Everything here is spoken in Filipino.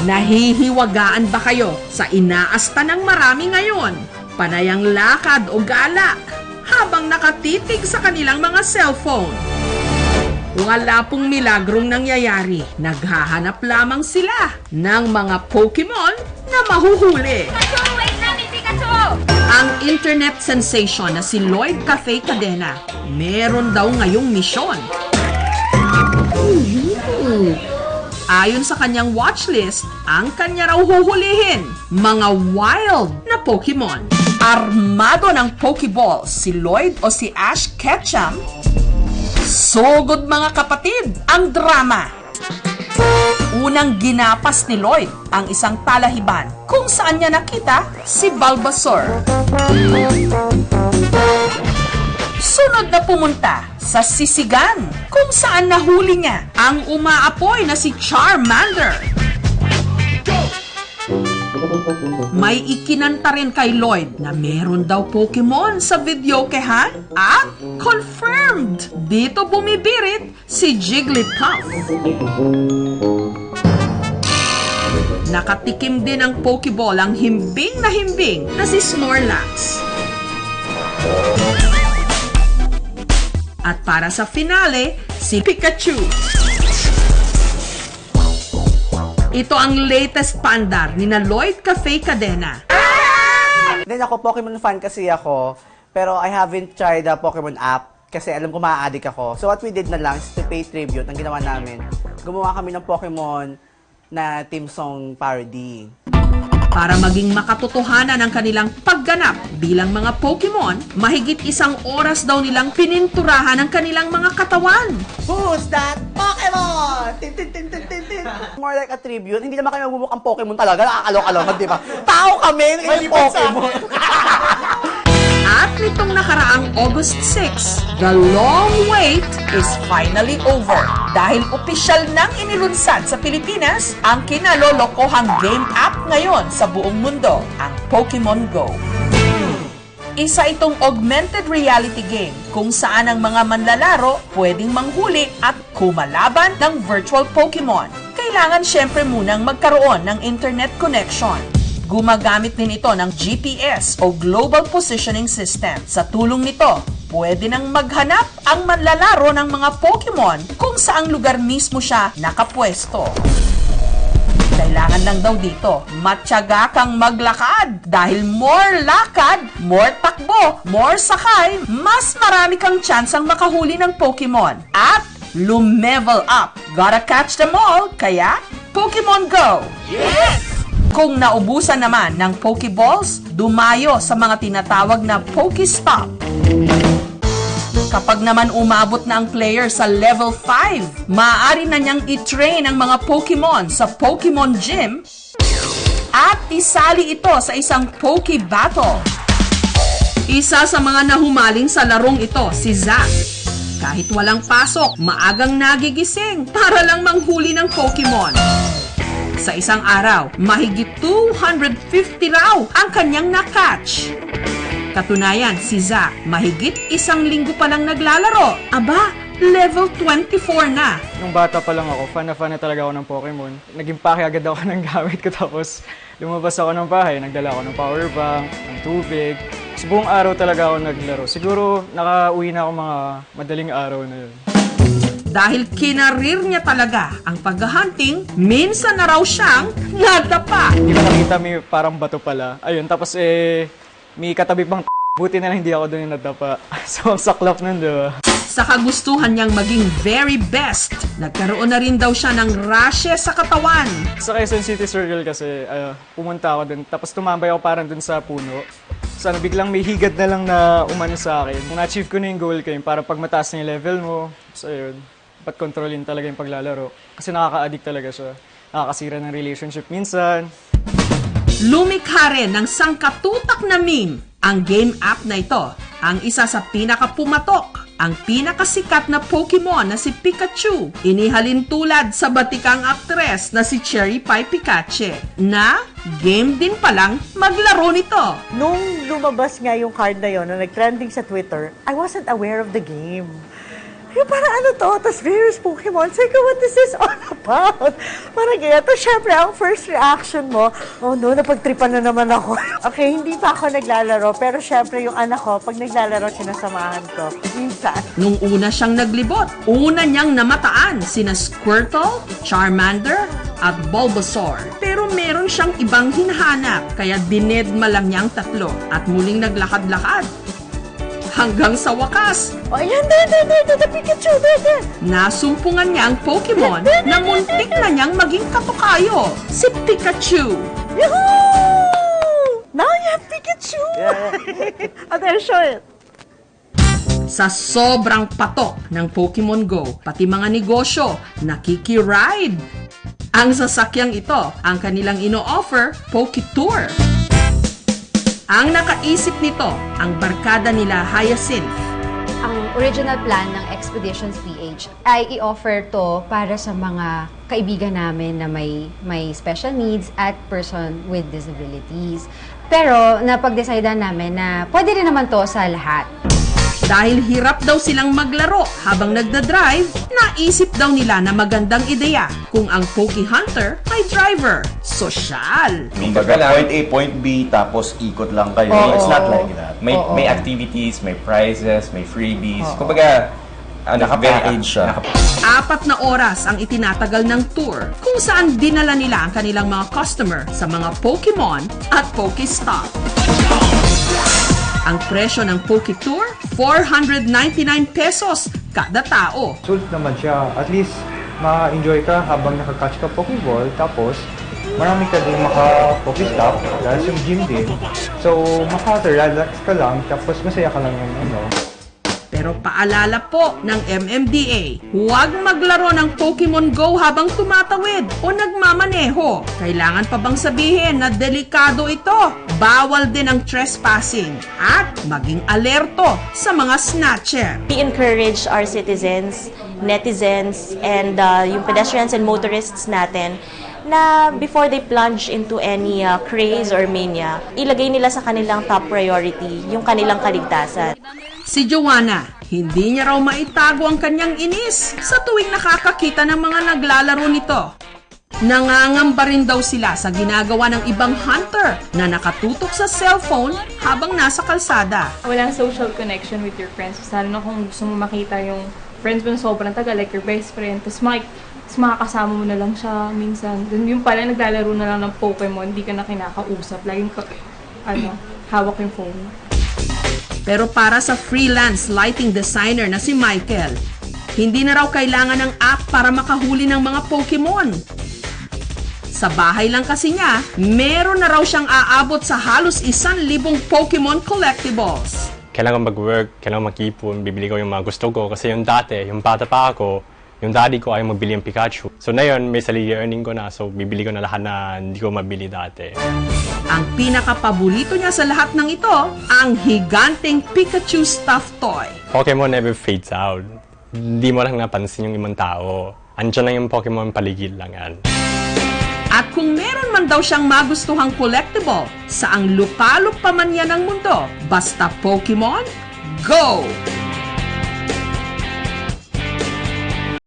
Nahihiwagaan ba kayo sa inaasta ng marami ngayon? Panayang lakad o gala habang nakatitig sa kanilang mga cellphone. Wala pong milagrong nangyayari. Naghahanap lamang sila ng mga Pokemon na mahuhuli. Pikachu! Wait namin, Pikachu! Ang internet sensation na si Lloyd Cafe Cadena, meron daw ngayong misyon. Ayon sa kanyang watchlist, ang kanya raw huhulihin, mga wild na Pokemon. Armado ng Pokeball si Lloyd o si Ash Ketchum. Sugod mga kapatid, ang drama. Unang ginapas ni Lloyd ang isang talahiban kung saan niya nakita si Bulbasaur. Sunod na pumunta sa Sisigan kung saan nahuli niya ang umaapoy na si Charmander. May ikinanta rin kay Lloyd na meron daw Pokemon sa videokehan at confirmed dito bumibirit si Jigglypuff. Nakatikim din ng Pokeball ang himbing na himbing na si Snorlax. At para sa finale, si Pikachu. Ito ang latest pandar ni na Lloyd Cafe Cadena. Then ako, Pokemon fan kasi ako. Pero I haven't tried the Pokemon app kasi alam ko maa-addict ako. So what we did na lang is to pay tribute. Ang ginawa namin, gumawa kami ng Pokemon na team song parody. Para maging makatotohanan ang kanilang pagganap bilang mga Pokemon, mahigit isang oras daw nilang pininturahan ang kanilang mga katawan. Who's that Pokemon? Tin, tin, tin, tin, tin, tin. More like a tribute. Hindi naman kami magmumukhang Pokemon talaga. Nakakalok-alok, di ba? Tao kami, hindi Pokemon. At nitong nakaraang August 6, the long wait is finally over. Dahil opisyal nang inilunsad sa Pilipinas ang kinalolokohang game app ngayon sa buong mundo, ang Pokemon Go. Isa itong augmented reality game kung saan ang mga manlalaro pwedeng manghuli at kumalaban ng virtual Pokemon. Kailangan syempre munang magkaroon ng internet connection. Gumagamit din ito ng GPS o Global Positioning System. Sa tulong nito, pwede nang maghanap ang manlalaro ng mga Pokemon kung saang lugar mismo siya nakapwesto. Kailangan lang daw dito, matyaga kang maglakad. Dahil more lakad, more takbo, more sakay, mas marami kang chance ang makahuli ng Pokemon. At lumevel up. Gotta catch them all, kaya Pokemon Go! Kung naubusan naman ng Pokeballs, dumayo sa mga tinatawag na Pokestop. Kapag naman umabot na ang player sa level 5, maaari na niyang i-train ang mga Pokemon sa Pokemon Gym at isali ito sa isang Poke Battle. Isa sa mga nahumaling sa larong ito, si Zack. Kahit walang pasok, maagang nagigising para lang manghuli ng Pokemon. Sa isang araw, mahigit 250 raw ang kanyang nakatch. Katunayan, si Zack, mahigit isang linggo pa lang naglalaro. Aba, level 24 na. Nung bata pa lang ako, fan na fan na talaga ako ng Pokemon. Naging pake agad ako ng gamit ko tapos lumabas ako ng bahay. Nagdala ako ng power bank, ng tubig. So, buong araw talaga ako naglaro. Siguro nakauwi na ako mga madaling araw na yun. Dahil kinarir niya talaga ang paghahunting, minsan na raw siyang nadapa. Hindi ko nakita may parang bato pala. Ayun, tapos eh, may katabi pang Buti na lang hindi ako doon yung nadapa. So, ang saklap nun, di ba? Sa kagustuhan niyang maging very best, nagkaroon na rin daw siya ng rashes sa katawan. Sa Quezon City Circle kasi, ah, pumunta ako dun. Tapos tumambay ako parang dun sa puno. Sana biglang may higad na lang na umano sa akin. Kung na-achieve ko na yung goal ko yun, para pag mataas na yung level mo, so ayun, dapat kontrolin talaga yung paglalaro. Kasi nakaka-addict talaga siya. Nakakasira ng relationship minsan. Lumikha rin ng sangkatutak na meme ang game app na ito. Ang isa sa pinakapumatok, ang pinakasikat na Pokemon na si Pikachu. Inihalin tulad sa batikang aktres na si Cherry Pie Pikachu na game din palang maglaro nito. Nung lumabas nga yung card na yon na nag-trending sa Twitter, I wasn't aware of the game. Yung parang ano to, tapos various Pokemon. Sabi ko, what is this all about? Parang ganyan. Tapos syempre, ang first reaction mo, oh no, napagtripan na naman ako. okay, hindi pa ako naglalaro. Pero syempre, yung anak ko, pag naglalaro, sinasamahan ko. Minsan. Nung una siyang naglibot, una niyang namataan sina Squirtle, Charmander, at Bulbasaur. Pero meron siyang ibang hinahanap, kaya dinedma lang niyang tatlo at muling naglakad-lakad. Hanggang sa wakas, Oh, ayan, there, there, there, there, the Pikachu, there, there. nasumpungan niya ang Pokemon na muntik na niyang maging katukayo, si Pikachu. Yahoo! Now you have Pikachu! oh, there, show it. Sa sobrang patok ng Pokemon Go, pati mga negosyo nakikiride. Ang sasakyang ito, ang kanilang ino-offer, Poketour. Ang nakaisip nito, ang barkada nila Hyacinth. Ang original plan ng Expeditions PH ay i-offer to para sa mga kaibigan namin na may may special needs at person with disabilities. Pero napag-decidean namin na pwede rin naman to sa lahat. Dahil hirap daw silang maglaro habang nagda-drive, naisip daw nila na magandang ideya kung ang Poke Hunter may driver. Sosyal! Kumbaga, point A, point B, tapos ikot lang kayo. Oo. It's not like that. May Oo. may activities, may prizes, may freebies. Kumbaga, ano, Naka-package siya. Apat na oras ang itinatagal ng tour kung saan dinala nila ang kanilang mga customer sa mga Pokemon at Pokestop. Ang presyo ng Poke Tour, 499 pesos kada tao. sulit naman siya. At least, ma-enjoy ka habang nakakatch ka Pokeball. Tapos, marami ka din maka-Pokestop dahil yung gym din. So, maka-relax ka lang. Tapos, masaya ka lang yung ano. Pero paalala po ng MMDA, huwag maglaro ng Pokemon Go habang tumatawid o nagmamaneho. Kailangan pa bang sabihin na delikado ito? Bawal din ang trespassing at maging alerto sa mga snatcher. We encourage our citizens, netizens, and uh, yung pedestrians and motorists natin na before they plunge into any uh, craze or mania, ilagay nila sa kanilang top priority yung kanilang kaligtasan. Si Joanna, hindi niya raw maitago ang kanyang inis sa tuwing nakakakita ng mga naglalaro nito. Nangangamba rin daw sila sa ginagawa ng ibang hunter na nakatutok sa cellphone habang nasa kalsada. Walang social connection with your friends. Lalo na kung gusto mo makita yung friends mo na sobrang tagal, like your best friend. Tapos mak tapos makakasama mo na lang siya minsan. Then yung pala naglalaro na lang ng Pokemon, hindi ka na kinakausap. Laging ka, ano, hawak yung phone. Pero para sa freelance lighting designer na si Michael, hindi na raw kailangan ng app para makahuli ng mga Pokemon. Sa bahay lang kasi niya, meron na raw siyang aabot sa halos isang libong Pokemon collectibles. Kailangan mag-work, kailangan mag-ipon, bibili ko yung mga gusto ko. Kasi yung dati, yung bata pa ako, yung daddy ko ayaw magbili ng Pikachu. So na yun, may sarili earning ko na, so bibili ko na lahat na hindi ko mabili dati. Ang pinakapaborito niya sa lahat ng ito, ang higanteng Pikachu stuffed toy. Pokemon never fades out. Hindi mo lang napansin yung ibang tao. Andiyan lang yung Pokemon, paligid lang yan. At kung meron man daw siyang magustuhang collectible, saang lupalop pa man yan ng mundo, basta Pokemon, go!